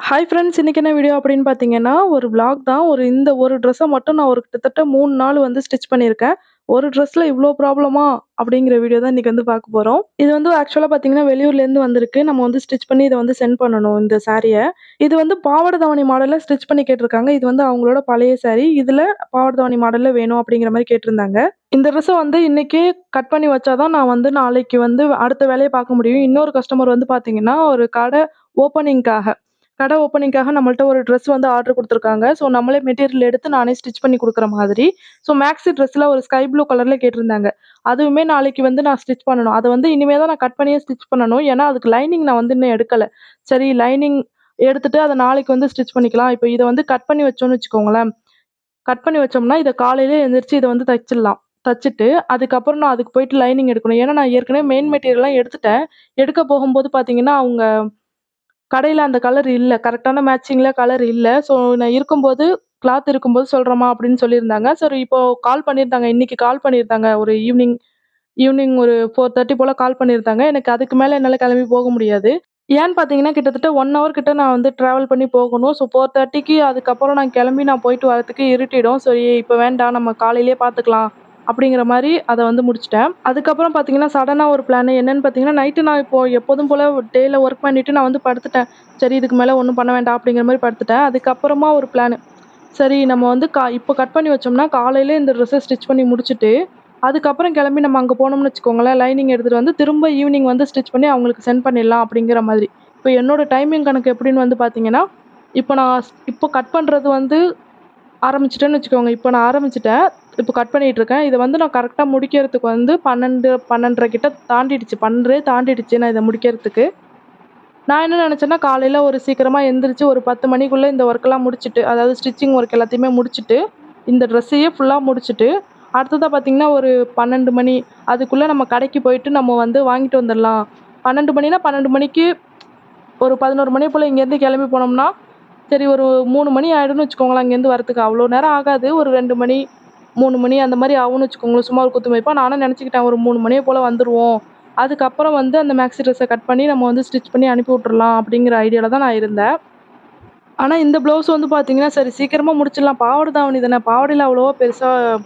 Hi friends இன்னைக்கு என்ன video அப்படின்னு பார்த்தீங்கன்னா, ஒரு விளாக் தான். ஒரு இந்த ஒரு ட்ரெஸ்ஸை மட்டும் நான் ஒரு கிட்டத்தட்ட மூணு நாள் வந்து ஸ்டிச் பண்ணியிருக்கேன். ஒரு ட்ரெஸ்ல இவ்வளோ ப்ராப்ளமா? அப்படிங்கிற வீடியோ தான் இன்னைக்கு வந்து பார்க்க போகிறோம் இது வந்து ஆக்சுவலா பார்த்தீங்கன்னா, வெளியூர்லேருந்து வந்திருக்கு. நம்ம வந்து ஸ்டிச் பண்ணி இதை வந்து சென்ட் பண்ணணும் இந்த சாரியை இது வந்து பாவாடை தாவணி மாடலில் ஸ்டிச் பண்ணி கேட்டிருக்காங்க. இது வந்து அவங்களோட பழைய சாரி. இதுல பாவாடை தாவணி மாடலில் வேணும் அப்படிங்கிற மாதிரி கேட்டிருந்தாங்க. இந்த ட்ரெஸ்ஸை வந்து இன்னைக்கே கட் பண்ணி வச்சா தான் நான் வந்து நாளைக்கு வந்து அடுத்த வேலையை பார்க்க முடியும். இன்னொரு கஸ்டமர் வந்து பார்த்தீங்கன்னா, ஒரு கடை ஓப்பனிங்க்காக கடை ஓப்பனிங்க்காக நம்மள்ட்ட ஒரு ட்ரெஸ் வந்து ஆர்டர் கொடுத்துருக்காங்க ஸோ நம்மளே மெட்டீரியல் எடுத்து நானே ஸ்டிச் பண்ணி கொடுக்குற மாதிரி. ஸோ மேக்ஸி ட்ரெஸ்ஸில் ஒரு ஸ்கை ப்ளூ கலரில் கேட்டிருந்தாங்க. அதுவுமே நாளைக்கு வந்து நான் ஸ்டிச் பண்ணணும். அதை வந்து இனிமேல் தான் நான் கட் பண்ணியே ஸ்டிச் பண்ணணும். ஏன்னா, அதுக்கு லைனிங் நான் வந்து இன்னும் எடுக்கலை சரி லைனிங் எடுத்துட்டு அதை நாளைக்கு வந்து ஸ்டிச் பண்ணிக்கலாம். இப்போ இதை வந்து கட் பண்ணி வச்சோம்னு வச்சுக்கோங்களேன். கட் பண்ணி வச்சோம்னா, இதை காலையிலே எழுந்திரிச்சு இதை வந்து தைச்சிடலாம் தச்சுட்டு, அதுக்கப்புறம் நான் அதுக்கு போயிட்டு லைனிங் எடுக்கணும். ஏன்னா, நான் ஏற்கனவே மெயின் மெட்டீரியல்லாம் எடுத்துட்டேன். எடுக்க போகும்போது பார்த்தீங்கன்னா, அவங்க கடையில் அந்த கலர் இல்லை கரெக்டான மேட்சிங்கில் கலர் இல்லை ஸோ நான் இருக்கும்போது கிளாத் இருக்கும்போது சொல்றேம்மா அப்படின்னு சொல்லியிருந்தாங்க. சரி இப்போது கால் பண்ணியிருந்தாங்க. இன்றைக்கி கால் பண்ணியிருந்தாங்க. ஒரு ஈவினிங் ஈவினிங் ஒரு ஃபோர் தேர்ட்டி போல் கால் பண்ணியிருந்தாங்க. எனக்கு அதுக்கு மேலே என்னால் கிளம்பி போக முடியாது. ஏன்னு பார்த்தீங்கன்னா, கிட்டத்தட்ட ஒன் ஹவர் கிட்ட நான் வந்து ட்ராவல் பண்ணி போகணும். ஸோ 4:30க்கு அதுக்கப்புறம் நான் கிளம்பி நான் போயிட்டு வரத்துக்கு இருட்டிடும். சரி இப்போ வேண்டாம் நம்ம காலையிலேயே பார்த்துக்கலாம். அப்படிங்கிற மாதிரி அதை வந்து முடிச்சிட்டேன் அதுக்கப்புறம் பார்த்தீங்கன்னா, சடனாக ஒரு பிளான் என்னென்னு பார்த்தீங்கன்னா, நைட்டு நான் இப்போ எப்போதும் போல் டேயில் ஒர்க் பண்ணிவிட்டு நான் வந்து படுத்துட்டேன். சரி இதுக்கு மேலே ஒன்றும் பண்ண வேண்டாம் அப்படிங்கிற மாதிரி படுத்துட்டேன். அதுக்கப்புறமா ஒரு பிளான் சரி நம்ம வந்து கா இப்போ கட் பண்ணி வச்சோம்னா, காலையிலே இந்த ட்ரெஸ்ஸை ஸ்டிச் பண்ணி முடிச்சுட்டு, அதுக்கப்புறம் கிளம்பி நம்ம அங்கே போனோம்னு வச்சுக்கோங்களேன், லைனிங் எடுத்துகிட்டு வந்து திரும்ப ஈவினிங் வந்து ஸ்டிச் பண்ணி அவங்களுக்கு சென்ட் பண்ணிடலாம் அப்படிங்கிற மாதிரி. இப்போ என்னோடய டைமிங் கணக்கு எப்படின்னு வந்து பார்த்தீங்கன்னா, இப்போ நான் இப்போ கட் பண்ணுறது வந்து ஆரம்பிச்சிட்டேன்னு வச்சுக்கோங்க. இப்போ நான் ஆரம்பிச்சிட்டேன் இப்போ கட் பண்ணிகிட்டு இருக்கேன். இதை வந்து நான் கரெக்டாக முடிக்கிறதுக்கு வந்து 12, 12:30 கிட்ட தாண்டிடுச்சு. 12 தாண்டிடுச்சு நான் இதை முடிக்கிறதுக்கு. நான் என்ன நினச்சேன்னா காலையில் ஒரு சீக்கிரமாக எழுந்திரிச்சு ஒரு பத்து மணிக்குள்ளே இந்த ஒர்க்கெல்லாம் முடிச்சுட்டு, அதாவது ஸ்டிச்சிங் ஒர்க் எல்லாத்தையுமே முடிச்சுட்டு, இந்த ட்ரெஸ்ஸையே ஃபுல்லாக முடிச்சுட்டு, அடுத்ததாக பார்த்தீங்கன்னா, ஒரு 12 மணி அதுக்குள்ளே நம்ம கடைக்கு போயிட்டு நம்ம வந்து வாங்கிட்டு வந்துடலாம் பன்னெண்டு மணினா 12 மணிக்கு ஒரு 11 மணி போல் இங்கேருந்து கிளம்பி போனோம்னா, சரி ஒரு மூணு மணி ஆயிடும்னு வச்சுக்கோங்களேன் அங்கேருந்து வரத்துக்கு அவ்வளோ நேரம் ஆகாது. ஒரு ரெண்டு மணி, மூணு மணி அந்த மாதிரி ஆகும்னு வச்சுக்கோங்களேன். சும்மா ஒரு குத்து மதிப்பா நானும் நினச்சிக்கிட்டேன் ஒரு மூணு மணியை போல் வந்துடுவோம் அதுக்கப்புறம் வந்து அந்த மேக்ஸி ட்ரெஸ்ஸை கட் பண்ணி நம்ம வந்து ஸ்டிச் பண்ணி அனுப்பி விட்ருலாம் அப்படிங்கிற ஐடியாவில் தான் நான் இருந்தேன். ஆனால் இந்த ப்ளவுஸ் வந்து பார்த்திங்கன்னா சரி சீக்கிரமாக முடிச்சிடலாம். பாவாடை தாவணி தானே. பாவாடையில் அவ்வளோவா பெருசாக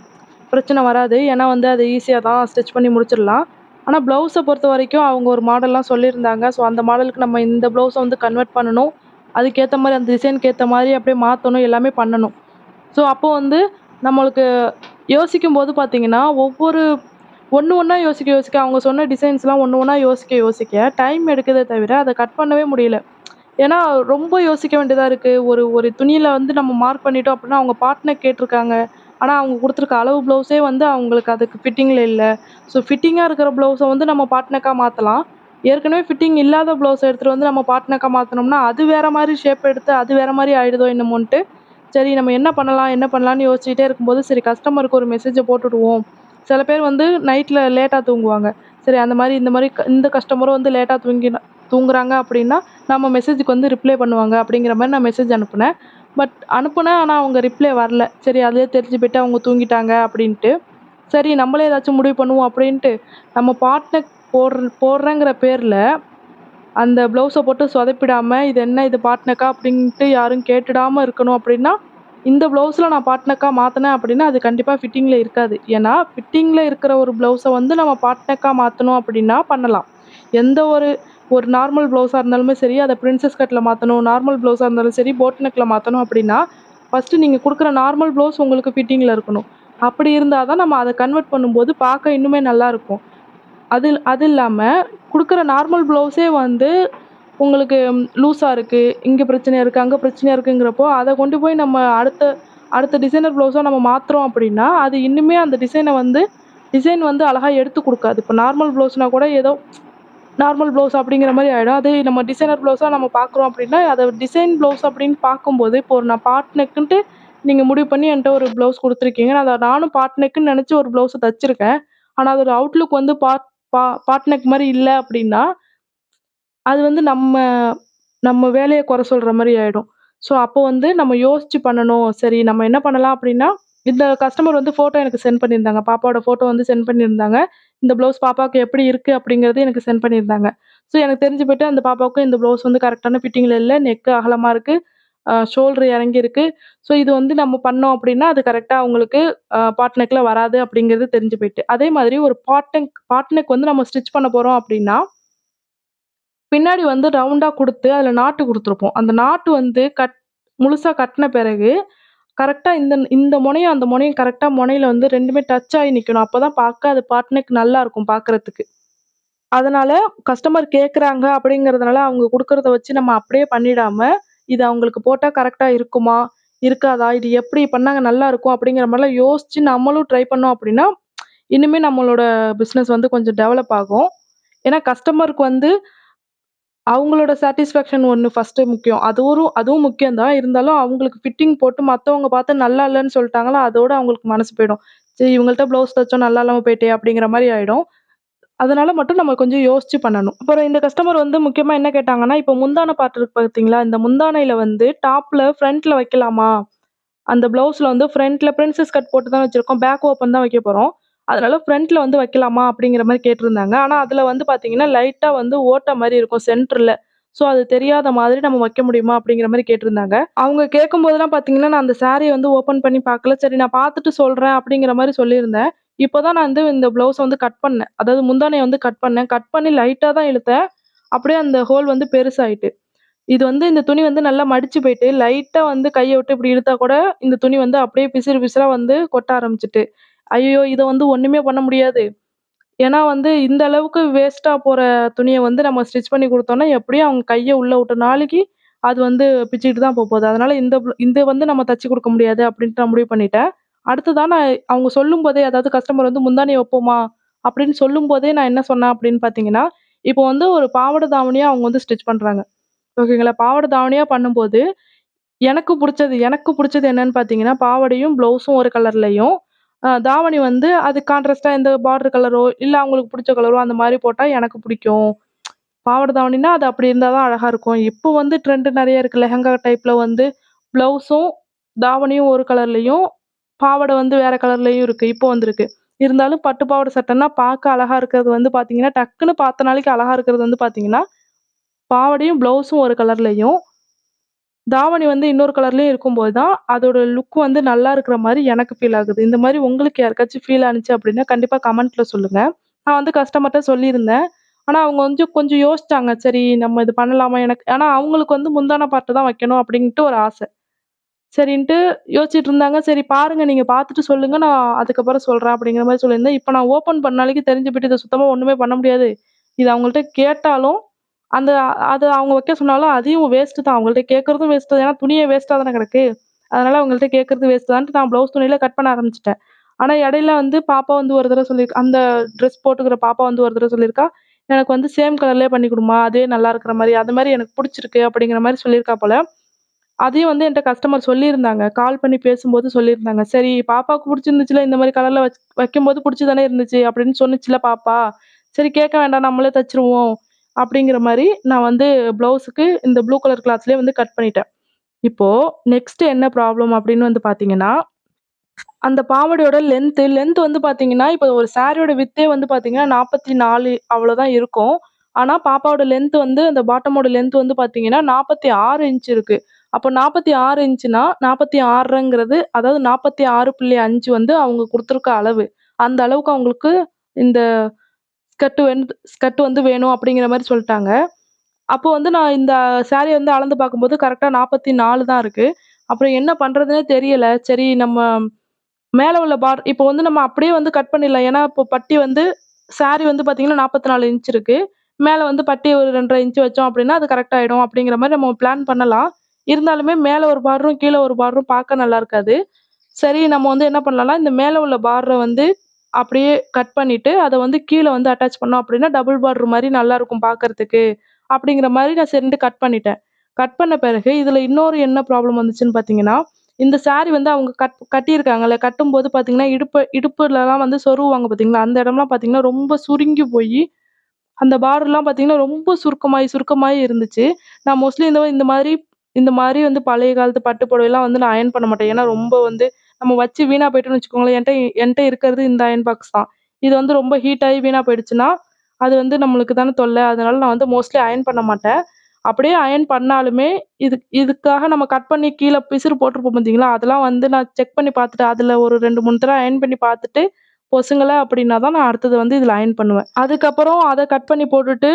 பிரச்சனை வராது. ஏன்னா வந்து அது ஈஸியாக தான் ஸ்டிச் பண்ணி முடிச்சிடலாம். ஆனால் ப்ளவுஸை பொறுத்த வரைக்கும் அவங்க ஒரு மாடல்லாம் சொல்லியிருந்தாங்க. ஸோ அந்த மாடலுக்கு நம்ம இந்த ப்ளவுஸை வந்து கன்வெர்ட் பண்ணணும். அதுக்கேற்ற மாதிரி அந்த டிசைனுக்கு ஏற்ற மாதிரி அப்படியே மாற்றணும் எல்லாமே பண்ணணும். ஸோ அப்போது வந்து நம்மளுக்கு யோசிக்கும்போது பார்த்திங்கன்னா ஒவ்வொரு ஒன்று ஒன்றா யோசிக்க யோசிக்க அவங்க சொன்ன டிசைன்ஸ்லாம் ஒன்று ஒன்றா யோசிக்க யோசிக்க டைம் எடுக்குதே தவிர, அதை கட் பண்ணவே முடியல. ஏன்னா ரொம்ப யோசிக்க வேண்டியதாக இருக்குது ஒரு ஒரு துணியில் வந்து நம்ம மார்க் பண்ணிட்டோம் அப்படின்னா, அவங்க பார்ட்னர் கேட்டிருக்காங்க. ஆனால் அவங்க கொடுத்துருக்க அளவு ப்ளவுஸே வந்து அவங்களுக்கு அதுக்கு ஃபிட்டிங்கில் இல்லை ஸோ ஃபிட்டிங்காக இருக்கிற ப்ளவுஸை வந்து நம்ம பார்ட் மாற்றலாம் ஏற்கனவே ஃபிட்டிங் இல்லாத ப்ளவுஸ் எடுத்துகிட்டு வந்து நம்ம பார்ட் மாற்றினோம்னா அது வேறு மாதிரி ஷேப் எடுத்து அது வேறு மாதிரி ஆகிடுதோ என்னமோன்ட்டு, சரி நம்ம என்ன பண்ணலாம் என்ன பண்ணலான்னு யோசிச்சுட்டே இருக்கும்போது, சரி கஸ்டமருக்கு ஒரு மெசேஜை போட்டுவிடுவோம் சில பேர் வந்து நைட்டில் லேட்டாக தூங்குவாங்க. சரி அந்த மாதிரி இந்த மாதிரி இந்த கஸ்டமரும் வந்து லேட்டாக தூங்கி தூங்குறாங்க அப்படின்னா, நம்ம மெசேஜுக்கு வந்து ரிப்ளை பண்ணுவாங்க அப்படிங்கிற மாதிரி நான் மெசேஜ் அனுப்புனேன். பட் அனுப்புனேன். ஆனால் அவங்க ரிப்ளை வரல. சரி அதிலேயே தெரிஞ்சு போயிட்டு அவங்க தூங்கிட்டாங்க அப்படின்ட்டு. சரி நம்மளே ஏதாச்சும் முடிவு பண்ணுவோம் அப்படின்ட்டு, நம்ம பாட்னர் போடுற போடுறேங்கிற பேரில் அந்த ப்ளவுஸை போட்டு சொதப்பிடாம, இது என்ன இது பாட்னக்கா அப்படின்ட்டு யாரும் கேட்டுடாம இருக்கணும் அப்படின்னா, இந்த ப்ளவுஸில் நான் பார்ட் மாற்றினேன் அப்படின்னா, அது கண்டிப்பாக ஃபிட்டிங்கில் இருக்காது. ஏன்னா ஃபிட்டிங்கில் இருக்கிற ஒரு ப்ளவுஸை வந்து நம்ம பார்ட் மாற்றணும் அப்படின்னா பண்ணலாம். எந்த ஒரு ஒரு நார்மல் ப்ளவுஸாக இருந்தாலுமே சரி, அதை பிரின்சஸ் கட்டில் மாற்றணும் நார்மல் ப்ளவுஸாக இருந்தாலும் சரி, போட் மாற்றணும் அப்படின்னா, ஃபர்ஸ்ட்டு நீங்கள் கொடுக்குற நார்மல் ப்ளவுஸ் உங்களுக்கு ஃபிட்டிங்கில் இருக்கணும். அப்படி இருந்தால் தான் நம்ம அதை கன்வெர்ட் பண்ணும்போது பார்க்க இன்னுமே நல்லாயிருக்கும் அது அது இல்லாமல் கொடுக்குற நார்மல் ப்ளவுஸே வந்து உங்களுக்கு லூஸாக இருக்குது இங்கே பிரச்சனையாக இருக்குது அங்கே பிரச்சனையாக இருக்குங்கிறப்போ, அதை கொண்டு போய் நம்ம அடுத்த அடுத்த டிசைனர் ப்ளவுஸாக நம்ம மாற்றுறோம் அப்படின்னா, அது இன்னுமே அந்த டிசைனை வந்து டிசைன் வந்து அழகாக எடுத்து கொடுக்காது. இப்போ நார்மல் ப்ளவுஸ்னா கூட ஏதோ நார்மல் ப்ளவுஸ் அப்படிங்கிற மாதிரி ஆகிடும் அதே நம்ம டிசைனர் ப்ளவுஸாக நம்ம பார்க்குறோம் அப்படின்னா, அதை டிசைன் ப்ளவுஸ் அப்படின்னு பார்க்கும்போது, இப்போ ஒரு நான் பார்ட் நெக்குன்ட்டு முடிவு பண்ணி என்கிட்ட ஒரு ப்ளவுஸ் கொடுத்துருக்கீங்க. நான் அதை நானும் பார்ட் நெக்குன்னு ஒரு ப்ளவுஸை தைச்சிருக்கேன். ஆனால் அதோட அவுட்லுக் வந்து பார்ட் பா பாட்னக் மாதிரி இல்லை அப்படின்னா, அது வந்து நம்ம நம்ம வேலையை குறை சொல்கிற மாதிரி ஆகிடும் ஸோ அப்போ வந்து நம்ம யோசிச்சு பண்ணணும். சரி நம்ம என்ன பண்ணலாம் அப்படின்னா, இந்த கஸ்டமர் வந்து ஃபோட்டோ எனக்கு சென்ட் பண்ணியிருந்தாங்க. பாப்பாவோட ஃபோட்டோ வந்து சென்ட் பண்ணியிருந்தாங்க. இந்த ப்ளவுஸ் பாப்பாவுக்கு எப்படி இருக்குது அப்படிங்கிறது எனக்கு சென்ட் பண்ணியிருந்தாங்க. ஸோ எனக்கு தெரிஞ்சு போயிட்டு அந்த பாப்பாவுக்கும் இந்த ப்ளவுஸ் வந்து கரெக்டான ஃபிட்டிங்கில் இல்லை நெக் அகலமாக இருக்குது அ ஷோல்டர் இறங்கியிருக்கு. ஸோ இது வந்து நம்ம பண்ணோம் அப்படின்னா, அது கரெக்டாக அவங்களுக்கு அ பாட் வராது அப்படிங்கிறது தெரிஞ்சு போயிட்டு. அதே மாதிரி ஒரு பாட் நெக் பாட் நெக் வந்து நம்ம ஸ்டிச் பண்ண போகிறோம் அப்படின்னா பின்னாடி வந்து ரவுண்டாக கொடுத்து அதில் நாட்டு கொடுத்துருப்போம் அந்த நாட்டு வந்து கட் முழுசாக கட்டின பிறகு, கரெக்டாக இந்த இந்த முனையும், அந்த முனையும் கரெக்டாக முனையில் வந்து ரெண்டுமே டச் ஆகி நிற்கணும் அப்போ தான் பார்க்க அது பாட் நல்லாயிருக்கும் நல்லாருக்கும் பார்க்கறதுக்கு. அதனால் கஸ்டமர் கேட்குறாங்க அப்படிங்கிறதுனால, அவங்க கொடுக்குறத வச்சு நம்ம அப்படியே பண்ணிடாமல் இது அவங்களுக்கு போட்டால் கரெக்டாக இருக்குமா? இருக்காதா? இது எப்படி பண்ணாங்க நல்லா இருக்கும் அப்படிங்கிற மாதிரிலாம் யோசித்து நம்மளும் ட்ரை பண்ணோம் அப்படின்னா, இன்னுமே நம்மளோட பிஸ்னஸ் வந்து கொஞ்சம் டெவலப் ஆகும். ஏன்னா கஸ்டமருக்கு வந்து அவங்களோட சாட்டிஸ்ஃபேக்ஷன் ஒன்று ஃபஸ்ட்டு முக்கியம். அது ஒரு அதுவும் முக்கியம் தான். இருந்தாலும் அவங்களுக்கு ஃபிட்டிங் போட்டு மற்றவங்க பார்த்து நல்லா இல்லைன்னு சொல்லிட்டாங்களோ அதோட அவங்களுக்கு மனசு போயிடும். சரி இவங்கள்ட்ட ப்ளவுஸ் தச்சோம் நல்லா இல்லாமல் போயிட்டே அப்படிங்கிற மாதிரி ஆகிடும் அதனால மட்டும் நம்ம கொஞ்சம் யோசிச்சு பண்ணணும். அப்புறம் இந்த கஸ்டமர் வந்து முக்கியமாக என்ன கேட்டாங்கன்னா, இப்போ முந்தான பார்ட் இருக்குது பார்த்தீங்களா? இந்த முந்தானையில் வந்து டாப்பில் ஃப்ரண்ட்டில் வைக்கலாமா? அந்த ப்ளவுஸில் வந்து ஃப்ரண்ட்டில் பிரின்சஸ் கட் போட்டு தான் வச்சுருக்கோம் பேக் ஓப்பன் தான் வைக்க போகிறோம் அதனால ஃப்ரண்ட்டில் வந்து வைக்கலாமா? அப்படிங்கிற மாதிரி கேட்டிருந்தாங்க. ஆனால் அதில் வந்து பார்த்தீங்கன்னா, லைட்டாக வந்து ஓட்ட மாதிரி இருக்கும் சென்டரில் ஸோ அது தெரியாத மாதிரி நம்ம வைக்க முடியுமா? அப்படிங்கிற மாதிரி கேட்டிருந்தாங்க. அவங்க கேட்கும்போதெல்லாம் பார்த்தீங்கன்னா, நான் அந்த சாரியை வந்து ஓப்பன் பண்ணி பார்க்கல. சரி நான் பார்த்துட்டு சொல்கிறேன் அப்படிங்கிற மாதிரி சொல்லியிருந்தேன். இப்போ தான் நான் வந்து இந்த ப்ளவுஸை வந்து கட் பண்ணேன். அதாவது முந்தானையை வந்து கட் பண்ணேன். கட் பண்ணி லைட்டாக தான் இழுத்தேன். அப்படியே அந்த ஹோல் வந்து பெருசாயிட்டு. இது வந்து இந்த துணி வந்து நல்லா மடிச்சு போயிட்டு, லைட்டாக வந்து கையை விட்டு இப்படி இழுத்தா கூட, இந்த துணி வந்து அப்படியே பிசிறு பிசிறாக வந்து கொட்ட ஆரம்பிச்சிட்டு ஐயோ இதை வந்து ஒன்றுமே பண்ண முடியாது. ஏன்னா வந்து இந்த அளவுக்கு வேஸ்ட்டாக போகிற துணியை வந்து நம்ம ஸ்டிச் பண்ணி கொடுத்தோன்னா எப்படியும் அவங்க கையை உள்ளே விட்ட நாளைக்கு, அது வந்து பிச்சுக்கிட்டு தான் போ போகுது அதனால் இந்த இந்த வந்து நம்ம தச்சு கொடுக்க முடியாது அப்படின்ட்டு நான் முடிவு பண்ணிட்டேன். அடுத்ததா நான் அவங்க சொல்லும்போதே, அதாவது கஸ்டமர் வந்து முந்தானை வைப்போமா? அப்படின்னு சொல்லும்போதே நான் என்ன சொன்னேன் அப்படின்னு பார்த்தீங்கன்னா, இப்போ வந்து ஒரு பாவாடை தாவணியாக அவங்க வந்து ஸ்டிச் பண்ணுறாங்க ஓகேங்களா? பாவாடை தாவணியாக பண்ணும்போது, எனக்கு பிடிச்சது எனக்கு பிடிச்சது என்னன்னு பார்த்தீங்கன்னா, பாவாடையும், ப்ளவுஸும் ஒரு கலர்லையும் தாவணி வந்து அது கான்ட்ராஸ்டாக எந்த பார்டர் கலரோ, இல்லை அவங்களுக்கு பிடிச்ச கலரோ அந்த மாதிரி போட்டால் எனக்கு பிடிக்கும். பாவாடை தாவணினா அது அப்படி இருந்தால் தான் அழகாக இருக்கும். இப்போ வந்து ட்ரெண்டு நிறைய இருக்குது லெஹெங்கா டைப்பில் வந்து ப்ளவுஸும், தாவணியும் ஒரு கலர்லேயும் பாவாடை வந்து வேற கலர்லயும் இருக்கு. இப்போ வந்திருக்கு. இருந்தாலும் பட்டு பாவாடை சட்டைன்னா பார்க்க அழகா இருக்கிறது வந்து பார்த்தீங்கன்னா, டக்குன்னு பார்த்த நாளைக்கு அழகா இருக்கிறது வந்து பார்த்தீங்கன்னா, பாவாடையும், ப்ளவுஸும் ஒரு கலர்லயும், தாவணி வந்து இன்னொரு கலர்லயும் இருக்கும்போது தான், அதோட லுக் வந்து நல்லா இருக்கிற மாதிரி எனக்கு ஃபீல் ஆகுது. இந்த மாதிரி உங்களுக்கு யாருக்காச்சும் ஃபீல் ஆனுச்சு அப்படின்னா, கண்டிப்பா கமெண்ட்ல சொல்லுங்க. நான் வந்து கஸ்டமர்கிட்ட சொல்லியிருந்தேன். ஆனா அவங்க வந்து கொஞ்சம் யோசிச்சாங்க. சரி நம்ம இது பண்ணலாமா? எனக்கு ஆனா அவங்களுக்கு வந்து முந்தான பாட்டு தான் வைக்கணும் அப்படின்ட்டு ஒரு ஆசை. சரின்ட்டு யோசிச்சுட்டு இருந்தாங்க. சரி பாருங்கள் நீங்கள் பார்த்துட்டு சொல்லுங்கள் நான் அதுக்கப்புறம் சொல்கிறேன் அப்படிங்கிற மாதிரி சொல்லியிருந்தேன். இப்போ நான் ஓப்பன் பண்ணாலேக்கு தெரிஞ்சு போயிட்டு இதை சுத்தமாக ஒன்றுமே பண்ண முடியாது. இது அவங்கள்ட்ட கேட்டாலும், அந்த அது அவங்க வைக்க சொன்னாலும் அதையும் வேஸ்ட்டு தான். அவங்கள்ட்ட கேட்குறதும் வேஸ்ட்டு தான். ஏன்னா துணியே வேஸ்ட்டாக தானே கிடக்கு. அதனால் அவங்கள்ட்ட கேட்குறது வேஸ்ட் தான்ட்டு நான் ப்ளவுஸ் துணியில் கட் பண்ண ஆரம்பிச்சிட்டேன் ஆனால் இடையில வந்து பாப்பா வந்து ஒரு தடவை சொல்லியிருக்கா அந்த ட்ரெஸ் போட்டுக்கிற பாப்பா வந்து ஒரு தடவை சொல்லியிருக்கா, "எனக்கு வந்து சேம் கலர்லேயே பண்ணி கொடுமா அதே நல்லா இருக்கிற மாதிரி அது மாதிரி எனக்கு பிடிச்சிருக்கு அப்படிங்கிற மாதிரி சொல்லியிருக்கா போல. அதையும் வந்து என்கிட்ட கஸ்டமர் சொல்லியிருந்தாங்க. கால் பண்ணி பேசும்போது சொல்லியிருந்தாங்க. "சரி பாப்பாவுக்கு பிடிச்சிருந்துச்சுல இந்த மாதிரி கலரில் வச் வைக்கும்போது பிடிச்சி தானே இருந்துச்சு." அப்படின்னு சொன்னுச்சுல்ல பாப்பா. சரி கேட்க வேண்டாம் நம்மளே தச்சுருவோம். அப்படிங்கிற மாதிரி நான் வந்து ப்ளவுஸுக்கு இந்த ப்ளூ கலர் கிளாத்லேயே வந்து கட் பண்ணிட்டேன். இப்போது நெக்ஸ்ட்டு என்ன ப்ராப்ளம் அப்படின்னு வந்து பார்த்தீங்கன்னா, அந்த பாவாடையோட லென்த்து லென்த் வந்து பார்த்தீங்கன்னா, இப்போ ஒரு சாரியோட வித்தே வந்து பார்த்தீங்கன்னா 44 அவ்வளோதான் இருக்கும். ஆனால் பாப்பாவோட லென்த் வந்து அந்த பாட்டமோட லென்த் வந்து பார்த்தீங்கன்னா 46 இன்ச் இருக்குது அப்போ நாற்பத்தி ஆறு இன்ச்சுனா நாற்பத்தி ஆறுங்கிறது அதாவது 46.5 வந்து அவங்க கொடுத்துருக்க அளவு. அந்த அளவுக்கு அவங்களுக்கு இந்த ஸ்கர்ட் வந்து ஸ்கர்ட் வந்து வேணும் அப்படிங்கிற மாதிரி சொல்லிட்டாங்க அப்போ வந்து நான் இந்த சாரீ வந்து அளந்து பார்க்கும்போது கரெக்டாக நாற்பத்தி நாலு தான் இருக்குது அப்புறம் என்ன பண்ணுறதுனே தெரியல. சரி நம்ம மேலே உள்ள பார் இப்போ வந்து நம்ம அப்படியே வந்து கட் பண்ணிடலாம். ஏன்னா, இப்போ பட்டி வந்து சாரி வந்து பார்த்தீங்கன்னா 44 இன்ச் இருக்குது மேலே வந்து பட்டி ஒரு ரெண்டரை இன்ச்சு வச்சோம் அப்படின்னா, அது கரெக்ட் ஆகிடும் அப்படிங்கிற மாதிரி நம்ம பிளான் பண்ணலாம். இருந்தாலுமே மேலே ஒரு பார்டரும், கீழே ஒரு பார்டரும் பார்க்க நல்லா இருக்காது. சரி நம்ம வந்து என்ன பண்ணலாம்னா, இந்த மேலே உள்ள பார்டரை வந்து அப்படியே கட் பண்ணிவிட்டு அதை வந்து கீழே வந்து அட்டாச் பண்ணோம் அப்படின்னா, டபுள் பார்டர் மாதிரி நல்லாயிருக்கும் பார்க்கறதுக்கு. அப்படிங்கிற மாதிரி நான் சரின்ட்டு கட் பண்ணிட்டேன். கட் பண்ண பிறகு இதில் இன்னொரு என்ன ப்ராப்ளம் வந்துச்சுன்னு பார்த்தீங்கன்னா, இந்த சாரீ வந்து அவங்க கட் கட்டியிருக்காங்கல்ல, கட்டும்போது பார்த்தீங்கன்னா, இடுப்பு இடுப்புலலாம் வந்து சொருவாங்க பார்த்தீங்களா, அந்த இடம்லாம் பார்த்தீங்கன்னா, ரொம்ப சுருங்கி போய் அந்த பார்டர்லாம் பார்த்தீங்கன்னா, ரொம்ப சுருக்கமாகி சுருக்கமாகி இருந்துச்சு. நான் மோஸ்ட்லி இந்த இந்த மாதிரி இந்த மாதிரி வந்து பழைய காலத்து பட்டு புடவைலாம் வந்து நான் அயர்ன் பண்ண மாட்டேன். ஏன்னா ரொம்ப வந்து நம்ம வச்சு வீணாக போயிட்டோன்னு வச்சுக்கோங்களேன், என்ட்ட என்கிட்ட இருக்கிறது இந்த அயர்ன் பாக்ஸ் தான். இது வந்து ரொம்ப ஹீட் ஆகி வீணாக போயிடுச்சுன்னா, அது வந்து நம்மளுக்கு தானே தொல்லை. அதனால நான் வந்து மோஸ்ட்லி அயர்ன் பண்ண மாட்டேன். அப்படியே அயர்ன் பண்ணாலுமே, இது இதுக்காக நம்ம கட் பண்ணி கீழே பிசுறு போட்டிருப்போம் பார்த்தீங்களா? அதெல்லாம் வந்து நான் செக் பண்ணி பார்த்துட்டு, அதில் ஒரு ரெண்டு மூணு தடவை அயர்ன் பண்ணி பார்த்துட்டு, பொசுங்கல அப்படின்னா தான் நான் அடுத்தது வந்து இதில் அயர்ன் பண்ணுவேன். அதுக்கப்புறம் அதை கட் பண்ணி போட்டுட்டு,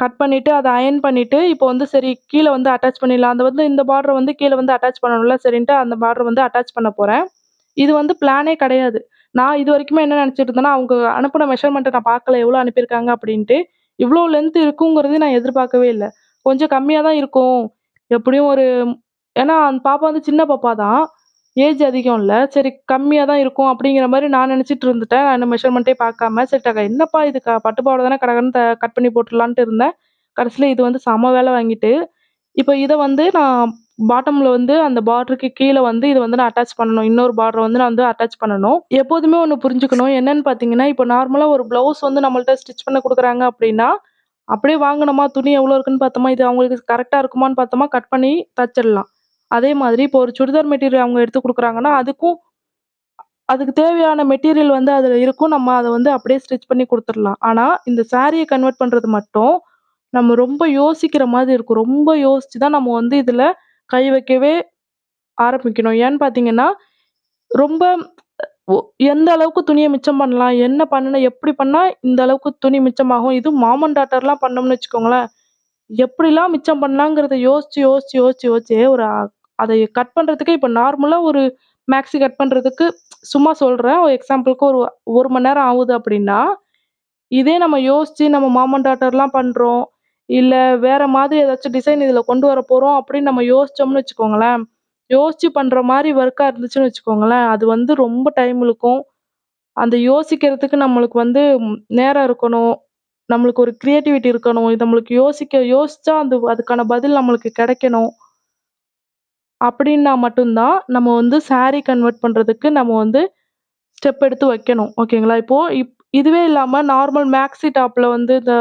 கட் பண்ணிவிட்டு அதை அயர்ன் பண்ணிவிட்டு இப்போ வந்து சரி கீழே வந்து அட்டாச் பண்ணிடலாம். அந்த வந்து இந்த பார்டரை வந்து கீழே வந்து அட்டாச் பண்ணணும்ல, சரின்ட்டு அந்த பார்டர் வந்து அட்டாச் பண்ண போகிறேன் இது வந்து பிளானே கிடையாது. நான் இது வரைக்குமே என்ன நினச்சிட்டு இருந்தேன்னா, அவங்க அனுப்பின மெஷர்மெண்ட்டை நான் பார்க்கல, எவ்வளோ அனுப்பியிருக்காங்க அப்படின்ட்டு. இவ்வளோ லென்த் இருக்குங்கிறது நான் எதிர்பார்க்கவே இல்லை கொஞ்சம் கம்மியாக தான் இருக்கும். எப்படியும் ஒரு ஏன்னா அந்த பாப்பா வந்து சின்ன பாப்பா தான். ஏஜ் அதிகம் இல்லை சரி கம்மியாக தான் இருக்கும் அப்படிங்கிற மாதிரி நான் நினச்சிட்டு இருந்துட்டேன். நான் இன்னும் மெஷர்மெண்ட்டே பார்க்காம. சரி டக என்னப்பா இது க பட்டு பாவாடை தானே கடகடன்னு த கட் பண்ணி போட்டுடலான்ட்டு இருந்தேன். கடைசியில இது வந்து செம வேலை வாங்கிட்டு. இப்போ இதை வந்து நான் பாட்டமில் வந்து அந்த பார்டருக்கு கீழே வந்து இதை வந்து நான் அட்டாச் பண்ணணும். இன்னொரு பார்டரை வந்து நான் வந்து அட்டாச் பண்ணணும். எப்போதுமே ஒன்று புரிஞ்சுக்கணும். என்னன்னு பார்த்தீங்கன்னா, இப்போ நார்மலாக ஒரு ப்ளவுஸ் வந்து நம்மள்ட்ட ஸ்டிச் பண்ண கொடுக்குறாங்க அப்படின்னா, அப்படியே வாங்கினோமா துணி எவ்வளோ இருக்குன்னு பார்த்தோமா, இது அவங்களுக்கு கரெக்டாக இருக்குமான்னு பார்த்தோமா, கட் பண்ணி தச்சிடலாம். அதே மாதிரி இப்போ ஒரு சுடிதார் மெட்டீரியல் அவங்க எடுத்து கொடுக்குறாங்கன்னா அதுக்கும் அதுக்கு தேவையான மெட்டீரியல் வந்து அதில் இருக்கும். நம்ம அதை வந்து அப்படியே ஸ்டிச் பண்ணி கொடுத்துடலாம் ஆனால் இந்த சாரியை கன்வெர்ட் பண்ணுறது மட்டும், நம்ம ரொம்ப யோசிக்கிற மாதிரி இருக்கும். ரொம்ப யோசித்து தான் நம்ம வந்து இதில் கை வைக்கவே ஆரம்பிக்கணும். ஏன்னு பார்த்தீங்கன்னா, ரொம்ப எந்த அளவுக்கு துணியை மிச்சம் பண்ணலாம்? என்ன பண்ணுனா எப்படி பண்ணால் இந்த அளவுக்கு துணி மிச்சமாகும்? இது மாமன் டாட்டர்லாம் பண்ணோம்னு வச்சுக்கோங்களேன், எப்படிலாம் மிச்சம் பண்ணலாங்கிறத யோசிச்சு, யோசிச்சு, யோசிச்சு, யோசிச்சு ஒரு அதை கட் பண்ணுறதுக்கே இப்போ நார்மலாக ஒரு மேக்ஸி கட் பண்ணுறதுக்கு சும்மா சொல்கிறேன் ஒரு எக்ஸாம்பிளுக்கு ஒரு ஒரு மணி நேரம் ஆகுது அப்படின்னா, இதே நம்ம யோசித்து நம்ம மாமன் டாட்டர்லாம் பண்ணுறோம் இல்லை வேறு மாதிரி ஏதாச்சும் டிசைன் இதில் கொண்டு வர போகிறோம் அப்படின்னு நம்ம யோசித்தோம்னு வச்சுக்கோங்களேன், யோசித்து பண்ணுற மாதிரி ஒர்க்காக இருந்துச்சுன்னு வச்சுக்கோங்களேன், அது வந்து ரொம்ப டைம் இழுக்கும். அந்த யோசிக்கிறதுக்கு நம்மளுக்கு வந்து நேரம் இருக்கணும். நம்மளுக்கு ஒரு க்ரியேட்டிவிட்டி இருக்கணும். இது நம்மளுக்கு யோசிக்க யோசித்தா அந்த அதுக்கான பதில் நம்மளுக்கு கிடைக்கணும். அப்படின்னா மட்டும்தான் நம்ம வந்து சாரி கன்வெர்ட் பண்ணுறதுக்கு நம்ம வந்து ஸ்டெப் எடுத்து வைக்கணும். ஓகேங்களா? இப்போது இப் இதுவே இல்லாமல் நார்மல் மேக்ஸி டாப்பில் வந்து இந்த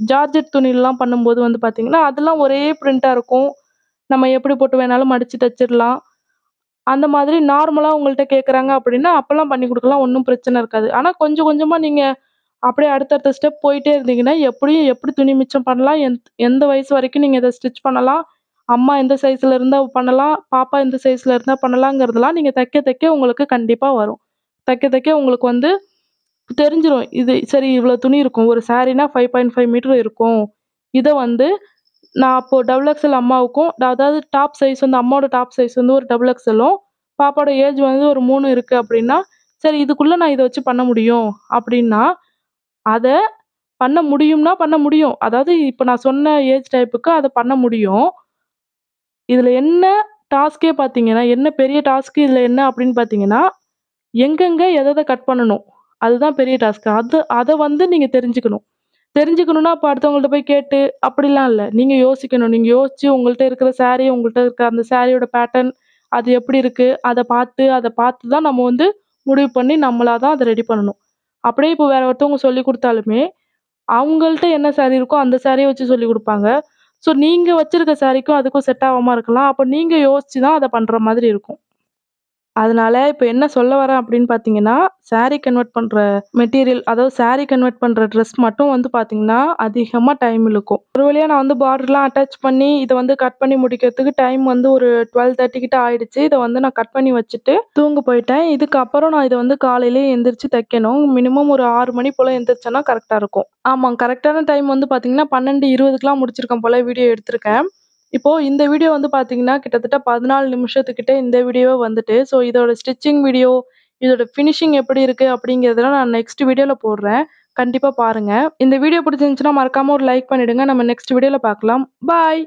ஜார்ஜெட் துணிலாம் பண்ணும்போது வந்து பார்த்திங்கன்னா அதெல்லாம் ஒரே ப்ரிண்ட்டாக இருக்கும். நம்ம எப்படி போட்டு வேணாலும் மடித்து தச்சிடலாம். அந்த மாதிரி நார்மலாக உங்கள்கிட்ட கேட்குறாங்க அப்படின்னா, அப்போல்லாம் பண்ணி கொடுக்கலாம் ஒன்றும் பிரச்சனை இருக்காது. ஆனால் கொஞ்சம் கொஞ்சமாக நீங்கள் அப்படியே அடுத்தடுத்த ஸ்டெப் போயிட்டே இருந்தீங்கன்னா, எப்படியும் எப்படி துணி மிச்சம் பண்ணலாம்? எந் எந்த வயசு வரைக்கும் நீங்கள் இதை ஸ்டிச் பண்ணலாம்? அம்மா எந்த சைஸில் இருந்தால் பண்ணலாம்? பாப்பா எந்த சைஸில் இருந்தால் பண்ணலாங்கிறதெல்லாம் நீங்கள் தைக்க தைக்க உங்களுக்கு கண்டிப்பாக வரும். தைக்க தைக்க உங்களுக்கு வந்து தெரிஞ்சிடும் இது சரி இவ்வளோ துணி இருக்கும். ஒரு சாரீனா 5.5 மீட்டர் இருக்கும். இதை வந்து நான் அப்போ டபுள் எக்ஸ்எல் அம்மாவுக்கும் அதாவது டாப் சைஸ் வந்து அம்மாவோட டாப் சைஸ் வந்து ஒரு டபுள் எக்ஸ்எல்லும், பாப்பாவோட ஏஜ் வந்து ஒரு மூணு இருக்குது அப்படின்னா, சரி இதுக்குள்ளே நான் இதை வச்சு பண்ண முடியும் அப்படின்னா, அதை பண்ண முடியும்னா பண்ண முடியும். அதாவது இப்போ நான் சொன்ன ஏஜ் டைப்புக்கு அதை பண்ண முடியும். இதில் என்ன டாஸ்க்கே பார்த்தீங்கன்னா, என்ன பெரிய டாஸ்க்கு இதில் என்ன அப்படின்னு பார்த்தீங்கன்னா, எங்கெங்கே எதை எதை கட் பண்ணணும்? அதுதான் பெரிய டாஸ்க். அது அதை வந்து நீங்கள் தெரிஞ்சுக்கணும். தெரிஞ்சுக்கணுன்னா அப்போ அடுத்தவங்கள்ட்ட போய் கேட்டு அப்படிலாம் இல்லை நீங்கள் யோசிக்கணும். நீங்கள் யோசிச்சு உங்கள்கிட்ட இருக்கிற சாரீ உங்கள்கிட்ட இருக்கிற அந்த சாரியோட பேட்டர்ன் அது எப்படி இருக்குது அதை பார்த்து அதை பார்த்து தான் நம்ம வந்து முடிவு பண்ணி நம்மளாக தான் அதை ரெடி பண்ணணும். அப்படியே இப்போ வேற ஒருத்தவங்க சொல்லிக் கொடுத்தாலுமே அவங்கள்ட்ட என்ன சாரி இருக்கோ அந்த சாரியை வச்சு சொல்லிக் கொடுப்பாங்க ஸோ நீங்கள் வச்சிருக்க சாரிக்கும் அதுக்கும் செட் ஆகாம இருக்கலாம். அப்போ நீங்கள் யோசிச்சு தான் அதை பண்ற மாதிரி இருக்கும். அதனால இப்போ என்ன சொல்ல வரேன் அப்படின்னு பார்த்தீங்கன்னா, சாரி கன்வெர்ட் பண்ணுற மெட்டீரியல் அதாவது ஸாரீ கன்வெர்ட் பண்ணுற ட்ரெஸ் மட்டும் வந்து பார்த்தீங்கன்னா, அதிகமாக டைம் இழுக்கும். ஒரு வழியாக நான் வந்து பார்டர்லாம் அட்டாச் பண்ணி, இதை வந்து கட் பண்ணி முடிக்கிறதுக்கு டைம் வந்து ஒரு 12:30 கிட்ட ஆயிடுச்சு. இதை வந்து நான் கட் பண்ணி வச்சுட்டு தூங்க போயிட்டேன். இதுக்கப்புறம் நான் இதை வந்து காலையிலேயே எந்திரிச்சு தைக்கணும். மினிமம் ஒரு ஆறு மணி போல் எந்திரிச்சேன்னா கரெக்டாக இருக்கும். ஆமாம் கரெக்டான டைம் வந்து பார்த்தீங்கன்னா, 12:20க்குலாம் முடிச்சிருக்கேன் போல் வீடியோ எடுத்திருக்கேன். இப்போ இந்த வீடியோ வந்து பார்த்தீங்கன்னா, கிட்டத்தட்ட 14 நிமிஷத்துக்கிட்ட இந்த வீடியோ வந்துட்டு. ஸோ இதோட ஸ்டிச்சிங் வீடியோ, இதோட ஃபினிஷிங் எப்படி இருக்கு அப்படிங்கிறதெல்லாம் நான் நெக்ஸ்ட் வீடியோல போடுறேன். கண்டிப்பா பாருங்க. இந்த வீடியோ பிடிச்சிருந்துச்சுன்னா மறக்காம ஒரு லைக் பண்ணிடுங்க. நம்ம நெக்ஸ்ட் வீடியோல பார்க்கலாம். பாய்.